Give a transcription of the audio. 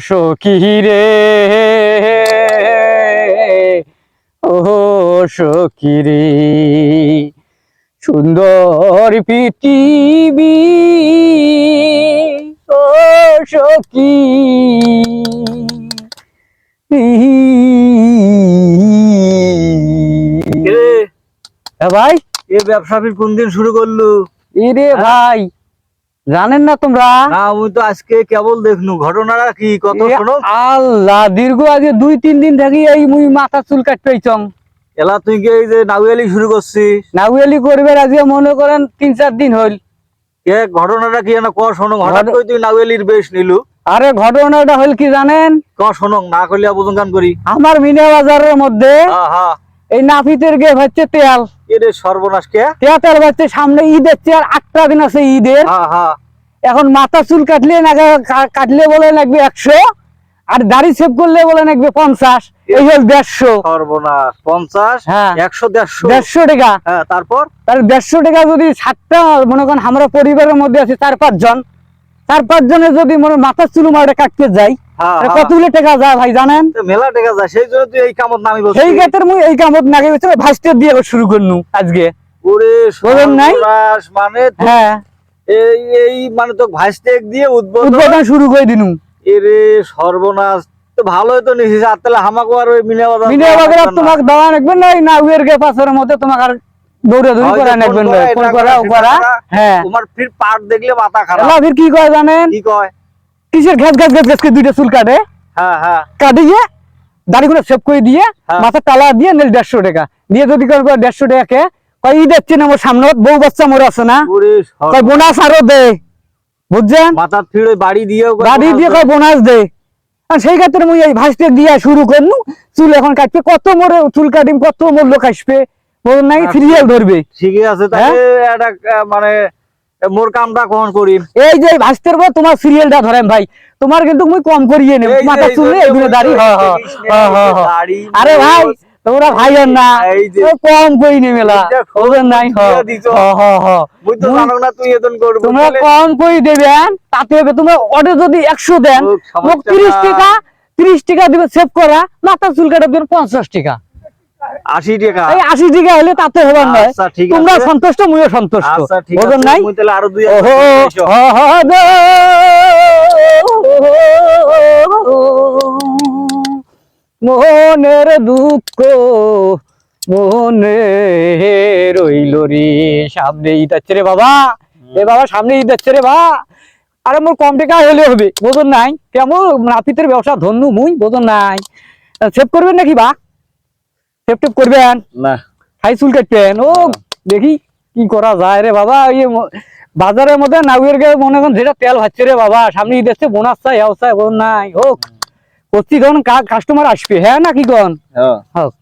সখী রে। ও সখী রে। সুন্দর পৃথিবী। ও সখী। হ্যাঁ ভাই? এ ব্যবসা কোন দিন শুরু করলু? এরে ভাই। জানেন না তোমরা? না আমি তো আজকে কেবল দেখনু ঘটনাটা কি? কত শোনো। আল্লাহ দীর্ঘ আজকে দুই তিন দিন থাকি এই মুই মাথা চুল কাটতেইছং এলা তুই কি এই যে নাউয়ালি শুরু করছিস? নাউয়ালি করবে আজকে মনে করেন তিন চার দিন হইল। কে ঘটনাটা কি না ক শোনো হঠাৎ করে তুই নাউয়ালির বেশ নিলু? আরে ঘটনাটা হইল কি জানেন? ক শোনো না করলে বুঝুন গান করি। আমার মিনা বাজারের মধ্যে হ্যাঁ এই নাফিতের গে হচ্ছে তেল। এরে সর্বনাশ কে? তেল তেল সামনে ঈদ হচ্ছে আর আটটা দিন আছে ঈদের। হ্যাঁ হ্যাঁ এখন মাথা চুল কাটলে না কাটলে বলে লাগবে একশো আর দাড়ি সেভ করলে বলে লাগবে পঞ্চাশ এই হল দেড়শো। সর্বনাশ পঞ্চাশ হ্যাঁ। একশো দেড়শো। দেড়শো টাকা। হ্যাঁ তারপর? তাহলে দেড়শো টাকা যদি সাতটা মনে করেন আমরা পরিবারের মধ্যে আছে চার পাঁচ জন চার পাঁচ জনের যদি মনে মাথা চুল মারে কাটতে যাই হ্যাঁ, হ্যাঁ। কতগুলো টাকা যায় ভাই জানেন? মেলা টেকা যায় সেই জন্য তুই এই কামত নামি সেই ক্ষেত্রে মুই এই কামত নাগে গেছে ভাইস্টের দিয়ে শুরু করনু আজকে। ওরে নাই? মানে হ্যাঁ। এই এই মানে তো ভাইস্টেক দিয়ে উদ্বোধন শুরু করে দিনু। এরে সর্বনাশ। তো ভালোই তো নিছিস আর তাহলে হামাকে আর ওই মিনা বাজার মিডিয়া বাগেরা তোমাকে দেওয়া না না উয়ের গে পাশের মধ্যে তোমাকে আর দৌড়ে দৌড়ি করা ফোন করা ও করা। হ্যাঁ। তোমার ফির পাট দেখলে মাথা খারাপ। এলা ফির কি কয় জানেন? কি কয়? কিসের ঘ্যাস ঘ্যাস ঘ্যাস করে দুইটা চুল কাটে? হ্যাঁ হ্যাঁ। কাটিয়ে দাড়িগুলো সেভ করে দিয়ে হ্যাঁ। মাথা টালা দিয়ে নেল দেড়শো টাকা। দিয়ে যদি করব দেড়শো টাকাকে কয় ই দেখছি না আমার সামনে বউ বাচ্চা মোর আছে না? কয় বোনাস আরও দে। বুঝছেন? মাথা ফির বাড়ি কয় দাদি দিয়ে কয় বোনাস দে। আর সেই ক্ষেত্রে মুই এই ভাসতে দিয়া শুরু করনু। চুল এখন কাটবে। কত মোর চুল কাটিম কত মোর লোক আসবে। বল নাই আচ্ছা। সিরিয়াল ধরবে। ঠিকই আছে তাহলে একটা আহ, মানে মোর কামটা কখন করি এই যে ভাস্তের পর তোমার সিরিয়ালটা ধরেন ভাই। তোমার কিন্তু মুই কম করিয়ে নেব। মাথা চুলে এগুলো দাড়ি যে, হ হ দেখিস নে, হ, হ, এই যে হ। দাড়ি, আরে ভাই তোমরা ভাইয়ের না কম করি নে মেলা। ওদের নাই তোমরা কম করি দেবেন তাতে হবে। তোমরা অর্ডার যদি একশো দেন তিরিশ টাকা তিরিশ টাকা দিবে সেভ করা। মাথা চুল কাটা দেবেন পঞ্চাশ টাকা। আশি টাকা। এই আশি টাকা হলে তাতে হবার নয় আচ্ছা, তোমরা সন্তুষ্ট মুইও সন্তুষ্ট। আচ্ছা নাই? মুই আরও দুই মনের দুঃখ মনে রইল রে সামনে ঈদ আছে রে বাবা। এ বাবা সামনে ঈদ আছে রে বাবা। আরে মোর কম টাকা হলে হবে বোঝন নাই। কেমন নাপিতের ব্যবসা ধন্য মুই বোঝন নাই। সেভ করবেন নাকি বা? সেভ টেপ করবেন? না। হাই চুল কাটবেন? ও দেখি কি করা যায় রে বাবা। ইয়ে বাজারের মধ্যে নাউয়ের গায়ে মনে করেন যেটা তেল হচ্ছে রে বাবা। সামনে ঈদ আসছে বোনাস চাই হাও চাই বোন নাই। হোক। তখন কাস্টমার আসবে হ্যাঁ নাকি গণ? হ্যাঁ। হোক।